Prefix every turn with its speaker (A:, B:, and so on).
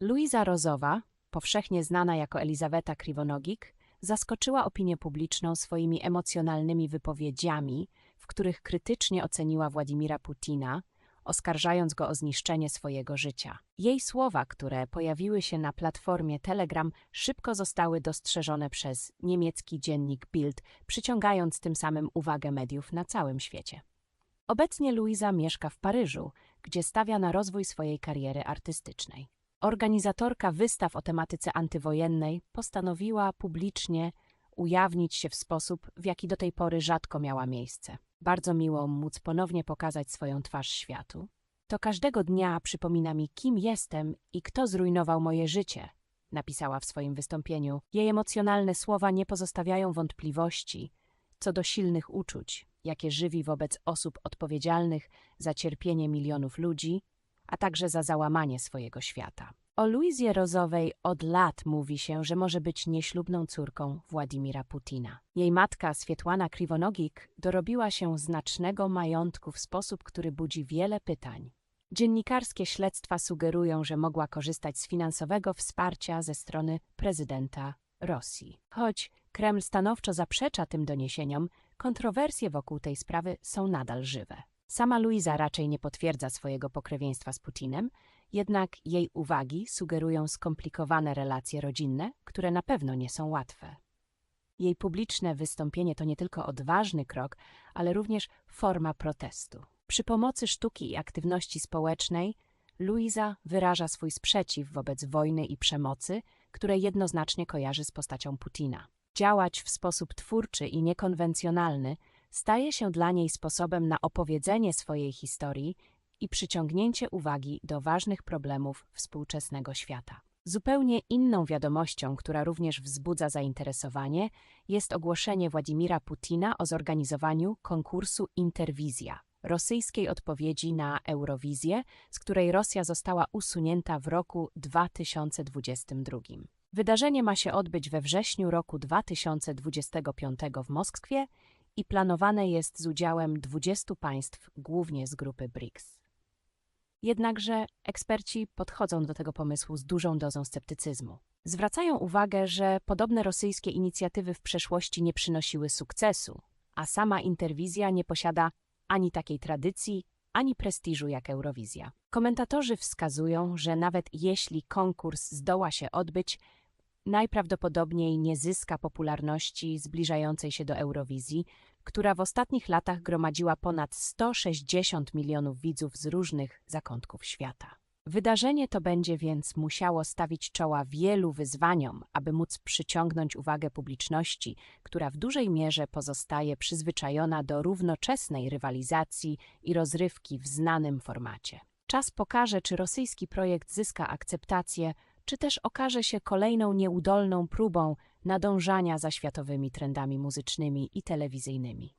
A: Luiza Rozowa, powszechnie znana jako Elizaweta Kriwonogik, zaskoczyła opinię publiczną swoimi emocjonalnymi wypowiedziami, w których krytycznie oceniła Władimira Putina, oskarżając go o zniszczenie swojego życia. Jej słowa, które pojawiły się na platformie Telegram, szybko zostały dostrzeżone przez niemiecki dziennik Bild, przyciągając tym samym uwagę mediów na całym świecie. Obecnie Luiza mieszka w Paryżu, gdzie stawia na rozwój swojej kariery artystycznej. Organizatorka wystaw o tematyce antywojennej postanowiła publicznie ujawnić się w sposób, w jaki do tej pory rzadko miała miejsce. Bardzo miło móc ponownie pokazać swoją twarz światu. To każdego dnia przypomina mi, kim jestem i kto zrujnował moje życie, napisała w swoim wystąpieniu. Jej emocjonalne słowa nie pozostawiają wątpliwości co do silnych uczuć, jakie żywi wobec osób odpowiedzialnych za cierpienie milionów ludzi, a także za załamanie swojego świata. O Luizie Rozowej od lat mówi się, że może być nieślubną córką Władimira Putina. Jej matka, Swietłana Kriwonogik, dorobiła się znacznego majątku w sposób, który budzi wiele pytań. Dziennikarskie śledztwa sugerują, że mogła korzystać z finansowego wsparcia ze strony prezydenta Rosji. Choć Kreml stanowczo zaprzecza tym doniesieniom, kontrowersje wokół tej sprawy są nadal żywe. Sama Luiza raczej nie potwierdza swojego pokrewieństwa z Putinem, jednak jej uwagi sugerują skomplikowane relacje rodzinne, które na pewno nie są łatwe. Jej publiczne wystąpienie to nie tylko odważny krok, ale również forma protestu. Przy pomocy sztuki i aktywności społecznej Luiza wyraża swój sprzeciw wobec wojny i przemocy, które jednoznacznie kojarzy z postacią Putina. Działać w sposób twórczy i niekonwencjonalny staje się dla niej sposobem na opowiedzenie swojej historii i przyciągnięcie uwagi do ważnych problemów współczesnego świata. Zupełnie inną wiadomością, która również wzbudza zainteresowanie, jest ogłoszenie Władimira Putina o zorganizowaniu konkursu Interwizja, rosyjskiej odpowiedzi na Eurowizję, z której Rosja została usunięta w roku 2022. Wydarzenie ma się odbyć we wrześniu roku 2025 w Moskwie i planowane jest z udziałem 20 państw, głównie z grupy BRICS. Jednakże eksperci podchodzą do tego pomysłu z dużą dozą sceptycyzmu. Zwracają uwagę, że podobne rosyjskie inicjatywy w przeszłości nie przynosiły sukcesu, a sama interwizja nie posiada ani takiej tradycji, ani prestiżu jak Eurowizja. Komentatorzy wskazują, że nawet jeśli konkurs zdoła się odbyć, najprawdopodobniej nie zyska popularności zbliżającej się do Eurowizji, która w ostatnich latach gromadziła ponad 160 milionów widzów z różnych zakątków świata. Wydarzenie to będzie więc musiało stawić czoła wielu wyzwaniom, aby móc przyciągnąć uwagę publiczności, która w dużej mierze pozostaje przyzwyczajona do równoczesnej rywalizacji i rozrywki w znanym formacie. Czas pokaże, czy rosyjski projekt zyska akceptację, czy też okaże się kolejną nieudolną próbą nadążania za światowymi trendami muzycznymi i telewizyjnymi.